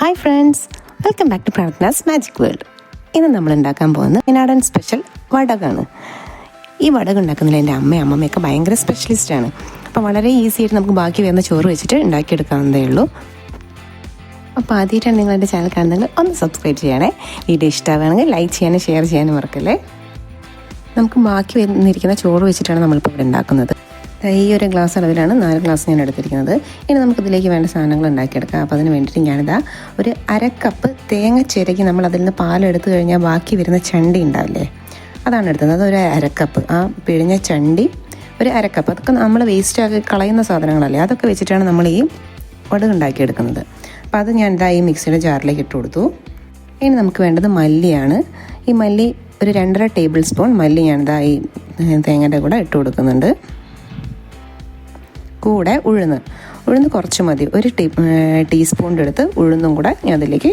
Hi friends welcome back to Prarthana's magic world ഇന്ന് നമ്മൾ ഉണ്ടാക്കാൻ പോകുന്ന നാടൻ സ്പെഷ്യൽ വടകാണ്. ഈ വടക ഉണ്ടാക്കുന്നതിൽ എന്റെ അമ്മയും അമ്മമ്മയൊക്കെ ഭയങ്കര സ്പെഷ്യലിസ്റ്റാണ് അപ്പോൾ വളരെ ഈസി ആയിട്ട് നമുക്ക് ബാക്കി വരുന്ന ചോറ് വെച്ചിട്ട് ഉണ്ടാക്കിയെടുക്കാവുന്നതേ ഉള്ളൂ. അപ്പോൾ ആദ്യമായിട്ടാണ് നിങ്ങൾ ചാനൽ കാണുന്നതെങ്കിൽ ഒന്ന് സബ്സ്ക്രൈബ് ചെയ്യണേ. വീഡിയോ ഇഷ്ടമാവുകയാണെങ്കിൽ ലൈക്ക് ചെയ്യാനും ഷെയർ ചെയ്യാനും മറക്കല്ലേ? നമുക്ക് ബാക്കി വന്നിരിക്കുന്ന ചോറ് വെച്ചിട്ടാണ് നമ്മളിപ്പോൾ ഇവിടെ ഉണ്ടാക്കുന്നത്. ഈ ഒരു ഗ്ലാസ് അളവിലാണ് നാല് ഗ്ലാസ് ഞാൻ എടുത്തിരിക്കുന്നത്. ഇനി നമുക്കിതിലേക്ക് വേണ്ട സാധനങ്ങൾ ഉണ്ടാക്കിയെടുക്കാം. അപ്പോൾ അതിന് വേണ്ടിയിട്ട് ഞാനിതാ ഒരു അര കപ്പ് തേങ്ങ ചിരകി നമ്മൾ അതിൽ നിന്ന് പാലെടുത്ത് കഴിഞ്ഞാൽ ബാക്കി വരുന്ന ചണ്ടി ഉണ്ടാവില്ലേ? അതാണ് എടുത്തത്. അതൊരു അരക്കപ്പ് ആ പിഴിഞ്ഞ ചണ്ടി ഒരു അരക്കപ്പ് അതൊക്കെ നമ്മൾ വേസ്റ്റ് ആക്കി കളയുന്ന സാധനങ്ങളല്ലേ? അതൊക്കെ വെച്ചിട്ടാണ് നമ്മൾ ഈ ഉണ്ടാക്കിയെടുക്കുന്നത്. അപ്പോൾ അത് ഞാൻ ഇതാ ഈ മിക്സിയുടെ ജാറിലേക്ക് ഇട്ട് കൊടുത്തു. ഇനി നമുക്ക് വേണ്ടത് മല്ലിയാണ്. ഈ മല്ലി ഒരു രണ്ടര ടേബിൾ സ്പൂൺ മല്ലി ഞാൻ ഇതാ ഈ തേങ്ങയുടെ കൂടെ ഇട്ട് കൊടുക്കുന്നുണ്ട്. കൂടെ ഉഴുന്ന്. ഉഴുന്ന് കുറച്ച് മതി. ഒരു ടീ ടീസ്പൂണിന്റെ അടുത്ത് ഉഴുന്നും കൂടെ ഞാൻ അതിലേക്ക്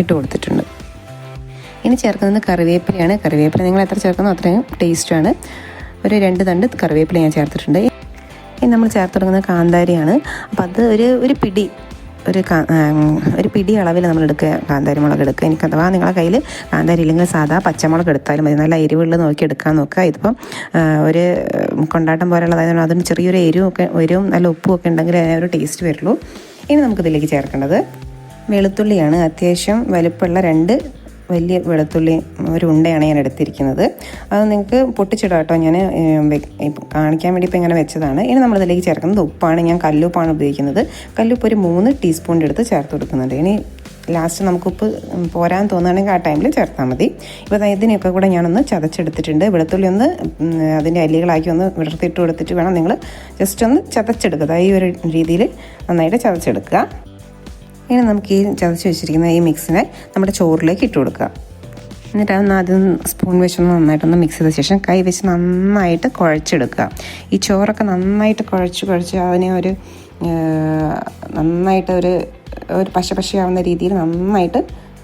ഇട്ട് കൊടുത്തിട്ടുണ്ട്. ഇനി ചേർക്കുന്നത് കറിവേപ്പിലയാണ്. കറിവേപ്പില നിങ്ങൾ എത്ര ചേർക്കുന്നോ അത്രയും ടേസ്റ്റാണ് ഒരു രണ്ട് തണ്ട് കറിവേപ്പില ഞാൻ ചേർത്തിട്ടുണ്ട്. ഇനി നമ്മൾ ചേർത്ത് തുടങ്ങുന്നത് കാന്താരിയാണ്. അപ്പോൾ അത് ഒരു ഒരു പിടി ഒരു ഒരു പിടി അളവിൽ നമ്മൾ എടുക്കുക കാന്താരി മുളക് എടുക്കുക. എനിക്ക് അഥവാ നിങ്ങളുടെ കയ്യിൽ കാന്താരി ഇല്ലെങ്കിൽ സാധാ പച്ചമുളക് എടുത്താലും മതി. നല്ല എരിവുള്ള നോക്കി എടുക്കാൻ നോക്കുക. ഇതിപ്പം ഒരു കൊണ്ടാട്ടം പോലുള്ളതായതുകൊണ്ട് അതിന് ചെറിയൊരു എരിവൊക്കെ എരിവും നല്ല ഉപ്പും ഒക്കെ ഉണ്ടെങ്കിൽ ഒരു ടേസ്റ്റ് വരുള്ളൂ. ഇനി നമുക്കിതിലേക്ക് ചേർക്കേണ്ടത് വെളുത്തുള്ളിയാണ്. അത്യാവശ്യം വലുപ്പമുള്ള രണ്ട് വലിയ വെളുത്തുള്ളി ഒരു ഉണ്ടയാണ് ഞാൻ എടുത്തിരിക്കുന്നത്. അത് നിങ്ങൾക്ക് പൊട്ടിച്ചിടാം കേട്ടോ ഞാൻ കാണിക്കാൻ വേണ്ടി ഇപ്പോൾ ഇങ്ങനെ വെച്ചതാണ്. ഇനി നമ്മളിതിലേക്ക് ചേർക്കുന്നത് ഉപ്പാണ്. ഞാൻ കല്ലുപ്പാണ് ഉപയോഗിക്കുന്നത്. കല്ലുപ്പ് ഒരു മൂന്ന് ടീസ്പൂണിന്റെ എടുത്ത് ചേർത്ത് കൊടുക്കുന്നുണ്ട്. ഇനി ലാസ്റ്റ് നമുക്ക് ഉപ്പ് പോരാൻ തോന്നുകയാണെങ്കിൽ ആ ടൈമിൽ ചേർത്താൽ മതി. ഇപ്പോൾ ഇതിനെയൊക്കെ കൂടെ ഞാനൊന്ന് ചതച്ചെടുത്തിട്ടുണ്ട്. വെളുത്തുള്ളി ഒന്ന് അതിന്റെ അല്ലികളാക്കി ഒന്ന് വിടർത്തിട്ട് കൊടുത്തിട്ട് വേണം നിങ്ങൾ ജസ്റ്റ് ഒന്ന് ചതച്ചെടുക്കുക. ഈ ഒരു രീതിയിൽ നന്നായിട്ട് ചതച്ചെടുക്കുക. ഇനി നമുക്ക് ഈ ചതച്ച് വെച്ചിരിക്കുന്ന ഈ മിക്സിനെ നമ്മുടെ ചോറിലേക്ക് ഇട്ട് കൊടുക്കുക. എന്നിട്ട് അതൊന്ന് ആദ്യം സ്പൂൺ വെച്ചൊന്ന് നന്നായിട്ടൊന്ന് മിക്സ് ചെയ്ത ശേഷം കൈ വെച്ച് നന്നായിട്ട് കുഴച്ചെടുക്കുക. ഈ ചോറൊക്കെ നന്നായിട്ട് കുഴച്ച് കുഴച്ച് അതിനെ ഒരു നന്നായിട്ട് ഒരു ഒരു പശ പശയാവുന്ന രീതിയിൽ നന്നായിട്ട്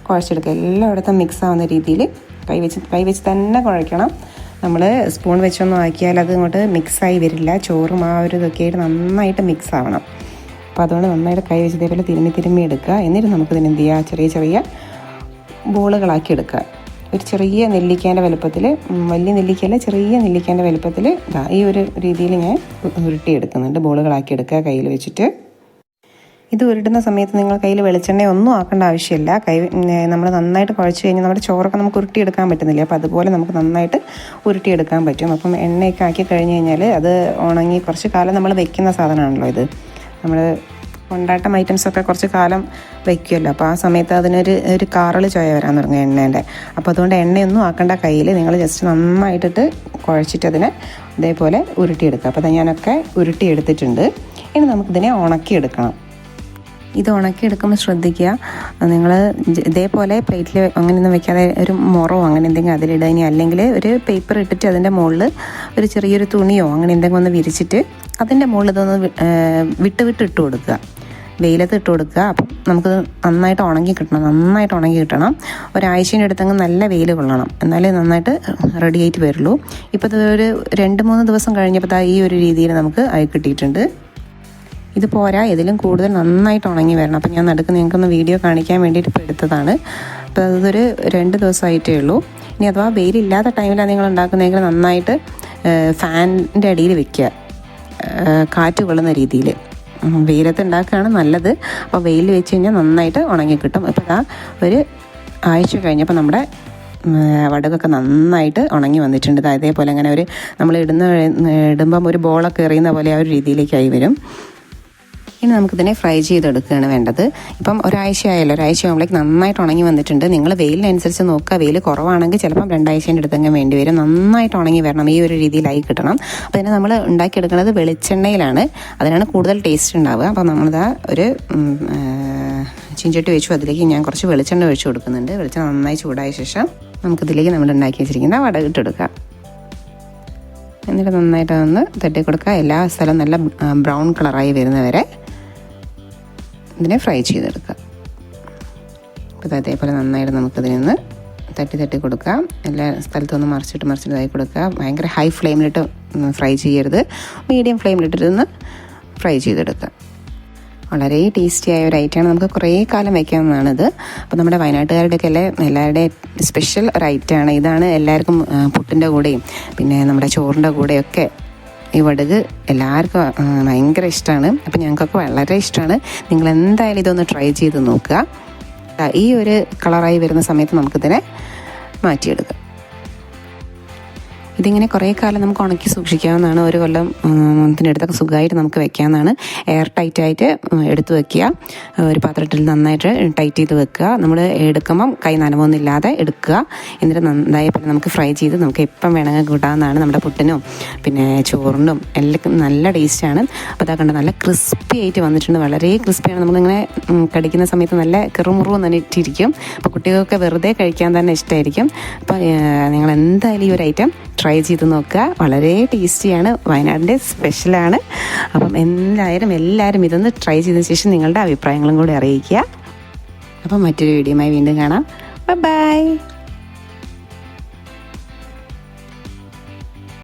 കുഴച്ചെടുക്കുക. എല്ലായിടത്തും മിക്സ് ആവുന്ന രീതിയിൽ കൈ വെച്ച് കൈ വെച്ച് തന്നെ കുഴയ്ക്കണം. നമ്മൾ സ്പൂൺ വെച്ചൊന്നും ആക്കിയാൽ അത് ഇങ്ങോട്ട് മിക്സായി വരില്ല. ചോറും ആ ഒരു ഇതൊക്കെ ആയിട്ട് നന്നായിട്ട് മിക്സ് ആവണം. അപ്പോൾ അതുകൊണ്ട് നന്നായിട്ട് കൈ വെച്ച് ഇതേപോലെ തിരുമ്മി തിരുമ്മി എടുക്കുക. എന്നിട്ട് നമുക്കിതിന് എന്ത് ചെയ്യുക? ചെറിയ ചെറിയ ബോളുകളാക്കി എടുക്കുക. ഒരു ചെറിയ നെല്ലിക്കേന്റെ വലുപ്പത്തിൽ വലിയ നെല്ലിക്കല്ല ചെറിയ നെല്ലിക്കേന്റെ വലുപ്പത്തിൽ ഇതാ ഈ ഒരു രീതിയിൽ ഞാൻ ഉരുട്ടിയെടുക്കുന്നുണ്ട് ബോളുകളാക്കി എടുക്കുക കയ്യിൽ വെച്ചിട്ട്. ഇത് ഉരുട്ടുന്ന സമയത്ത് നിങ്ങൾ കയ്യിൽ വെളിച്ചെണ്ണ ഒന്നും ആക്കേണ്ട ആവശ്യമില്ല. കൈ നമ്മൾ നന്നായിട്ട് കുഴച്ച് കഴിഞ്ഞാൽ നമ്മുടെ ചോറൊക്കെ നമുക്ക് ഉരുട്ടിയെടുക്കാൻ പറ്റുന്നില്ല? അപ്പോൾ അതുപോലെ നമുക്ക് നന്നായിട്ട് ഉരുട്ടിയെടുക്കാൻ പറ്റും. അപ്പം എണ്ണയൊക്കെ ആക്കി കഴിഞ്ഞ് കഴിഞ്ഞാൽ അത് ഉണങ്ങി കുറച്ച് കാലം നമ്മൾ വെക്കുന്ന സാധനമാണല്ലോ ഇത്. നമ്മൾ കൊണ്ടാട്ടം ഐറ്റംസൊക്കെ കുറച്ച് കാലം വയ്ക്കുമല്ലോ അപ്പോൾ ആ സമയത്ത് അതിനൊരു ഒരു കാറൽ ചോയ വരാൻ തുടങ്ങും എണ്ണേന്റെ അപ്പോൾ അതുകൊണ്ട് എണ്ണയൊന്നും ആക്കേണ്ട കയ്യിൽ നിങ്ങൾ ജസ്റ്റ് നന്നായിട്ടിട്ട് കുഴച്ചിട്ട് അതിനെ ഇതേപോലെ ഉരുട്ടിയെടുക്കുക. അപ്പോൾ ഞാനൊക്കെ ഉരുട്ടിയെടുത്തിട്ടുണ്ട്. ഇനി നമുക്കിതിനെ ഉണക്കിയെടുക്കണം. ഇത് ഉണക്കിയെടുക്കുമ്പോൾ ശ്രദ്ധിക്കുക. നിങ്ങൾ ഇതേപോലെ പ്ലേറ്റിൽ അങ്ങനെയൊന്നും വെക്കാതെ ഒരു മുറോ അങ്ങനെ എന്തെങ്കിലും അതിലിടുക. ഇനി അല്ലെങ്കിൽ ഒരു പേപ്പർ ഇട്ടിട്ട് അതിന്റെ മുകളിൽ ഒരു ചെറിയൊരു തുണിയോ അങ്ങനെ എന്തെങ്കിലും ഒന്ന് വിരിച്ചിട്ട് അതിന്റെ മുകളിൽ ഇതൊന്ന് വിട്ട് വിട്ട് ഇട്ട് കൊടുക്കുക. വെയിലത്ത് ഇട്ട് കൊടുക്കുക. അപ്പം നമുക്ക് നന്നായിട്ട് ഉണങ്ങി കിട്ടണം. നന്നായിട്ട് ഉണങ്ങി കിട്ടണം. ഒരാഴ്ചയുടെ അടുത്തങ്ങ് നല്ല വെയിൽ കൊള്ളണം. എന്നാലേ നന്നായിട്ട് റെഡി ആയിട്ട് വരുള്ളൂ. ഇപ്പോൾ ഒരു രണ്ട് മൂന്ന് ദിവസം കഴിഞ്ഞപ്പോൾ ഈ ഒരു രീതിയിൽ നമുക്ക് ആയി കിട്ടിയിട്ടുണ്ട്. ഇത് പോരാ ഇതിലും കൂടുതൽ നന്നായിട്ട് ഉണങ്ങി വരണം. അപ്പോൾ ഞാൻ നടുക്ക് നിങ്ങൾക്കൊന്ന് വീഡിയോ കാണിക്കാൻ വേണ്ടിയിട്ട് ഇപ്പോൾ എടുത്തതാണ്. അപ്പോൾ അതൊരു രണ്ട് ദിവസമായിട്ടേ ഉള്ളൂ. ഇനി അഥവാ വെയിലില്ലാത്ത ടൈമിലാണ് നിങ്ങൾ ഉണ്ടാക്കുന്നതെങ്കിൽ നന്നായിട്ട് ഫാനിന്റെ അടിയിൽ വെക്കുക. കാറ്റ് കൊള്ളുന്ന രീതിയിൽ. വെയിലത്ത് ഉണ്ടാക്കുകയാണ് നല്ലത്. അപ്പോൾ വെയിൽ വെച്ച് കഴിഞ്ഞാൽ നന്നായിട്ട് ഉണങ്ങി കിട്ടും. അപ്പോൾ ആ ഒരു ആഴ്ച കഴിഞ്ഞപ്പോൾ നമ്മുടെ വടകൊക്കെ നന്നായിട്ട് ഉണങ്ങി വന്നിട്ടുണ്ട്. അതേപോലെ അങ്ങനെ ഒരു നമ്മൾ ഇടുന്ന ഇടുമ്പം ഒരു ബോളൊക്കെ എറിയുന്ന പോലെ ആ ഒരു രീതിയിലേക്കായി വരും. ഇനി നമുക്കിതിനെ ഫ്രൈ ചെയ്തെടുക്കുകയാണ് വേണ്ടത്. ഇപ്പം ഒരാഴ്ച ആയല്ലോ ഒരാഴ്ച ആകുമ്പോഴേക്ക് നന്നായിട്ട് ഉണങ്ങി വന്നിട്ടുണ്ട്. നിങ്ങൾ വെയിലിനനുസരിച്ച് നോക്കുക. വെയിൽ കുറവാണെങ്കിൽ ചിലപ്പം രണ്ടാഴ്ചേന്റെ അടുത്തങ്ങ് വേണ്ടി വരും. നന്നായിട്ട് ഉണങ്ങി വരണം. ഈ ഒരു രീതിയിലായി കിട്ടണം. അപ്പോൾ ഇതിനെ നമ്മൾ ഉണ്ടാക്കിയെടുക്കുന്നത് വെളിച്ചെണ്ണയിലാണ്. അതിനാണ് കൂടുതൽ ടേസ്റ്റ് ഉണ്ടാവുക. അപ്പോൾ നമ്മളിതാ ഒരു ചീഞ്ചട്ടി വെച്ചു. അതിലേക്ക് ഞാൻ കുറച്ച് വെളിച്ചെണ്ണ ഒഴിച്ചു കൊടുക്കുന്നുണ്ട്. വെളിച്ചെണ്ണ നന്നായി ചൂടായ ശേഷം നമുക്കിതിലേക്ക് നമ്മൾ ഉണ്ടാക്കി വെച്ചിരിക്കുന്ന വട ഇട്ടെടുക്കാം എന്നിട്ട് നന്നായിട്ട് ഒന്ന് തട്ടി കൊടുക്കുക എല്ലാ സ്ഥലവും നല്ല ബ്രൗൺ കളറായി വരുന്നവരെ ഇതിനെ ഫ്രൈ ചെയ്തെടുക്കുക അപ്പോൾ അതേപോലെ നന്നായിട്ട് നമുക്കിതിൽ നിന്ന് തട്ടി തട്ടി കൊടുക്കാം. എല്ലാ സ്ഥലത്തും മറിച്ചിട്ട് മറിച്ചിട്ട് ഇതായി കൊടുക്കുക ഭയങ്കര ഹൈ ഫ്ലെയിമിലിട്ട് ഫ്രൈ ചെയ്യരുത്. മീഡിയം ഫ്ലെയിമിലിട്ടിരുന്ന് ഫ്രൈ ചെയ്തെടുക്കുക വളരെ ടേസ്റ്റി ആയ ഒരു ഐറ്റമാണ് നമുക്ക് കുറേ കാലം വയ്ക്കാവുന്നതാണിത് അപ്പോൾ നമ്മുടെ വയനാട്ടുകാരുടെയൊക്കെ എല്ലാ എല്ലാവരുടെയും സ്പെഷ്യൽ ഒരു ഐറ്റമാണ് ഇതാണ് എല്ലാവർക്കും പുട്ടിന്റെ കൂടെയും പിന്നെ നമ്മുടെ ചോറിന്റെ കൂടെയൊക്കെ ഈ വടുക് എല്ലാവർക്കും ഭയങ്കര ഇഷ്ടമാണ് അപ്പം ഞങ്ങൾക്കൊക്കെ വളരെ ഇഷ്ടമാണ് നിങ്ങൾ എന്തായാലും ഇതൊന്ന് ട്രൈ ചെയ്ത് നോക്കുക. ഈ ഒരു കളറായി വരുന്ന സമയത്ത് നമുക്കിതിനെ മാറ്റിയെടുക്കാം. ഇതിങ്ങനെ കുറേ കാലം നമുക്ക് ഉണക്കി സൂക്ഷിക്കാവുന്നതാണ്. ഒരു കൊല്ലം ഇതിനടുത്തൊക്കെ സുഖമായിട്ട് നമുക്ക് വെക്കാവുന്നതാണ്. എയർ ടൈറ്റ് ആയിട്ട് എടുത്ത് വെക്കുക. ഒരു പാത്രത്തിൽ നന്നായിട്ട് ടൈറ്റ് ചെയ്ത് വെക്കുക. നമ്മൾ എടുക്കുമ്പം കൈ നനവൊന്നുമില്ലാതെ എടുക്കുക. എന്നിട്ട് നന്നായി പിന്നെ നമുക്ക് ഫ്രൈ ചെയ്ത് നമുക്ക് എപ്പം വേണമെങ്കിൽ കൂട്ടാവുന്നതാണ് നമ്മുടെ പുട്ടിനും പിന്നെ ചോറിനും എല്ലാം നല്ല ടേസ്റ്റാണ്. അപ്പോൾ അതാ കണ്ട നല്ല ക്രിസ്പി ആയിട്ട് വന്നിട്ടുണ്ട്. വളരെ ക്രിസ്പിയാണ്. നമ്മളിങ്ങനെ കടിക്കുന്ന സമയത്ത് നല്ല കിറുമുറു നന്നിട്ടിരിക്കും അപ്പോൾ കുട്ടികൾക്ക് വെറുതെ കഴിക്കാൻ തന്നെ ഇഷ്ടമായിരിക്കും അപ്പോൾ നിങ്ങൾ എന്തായാലും ഈ ഒരു ഐറ്റം ട്രൈ ചെയ്ത് നോക്കുക. വളരെ ടേസ്റ്റിയാണ്. വയനാടിന്റെ സ്പെഷ്യലാണ്. അപ്പം എന്തായാലും എല്ലാവരും ഇതൊന്ന് ട്രൈ ചെയ്തതിന് ശേഷം നിങ്ങളുടെ അഭിപ്രായങ്ങളും കൂടി അറിയിക്കുക. അപ്പം മറ്റൊരു വീഡിയോയുമായി വീണ്ടും കാണാം. ബൈ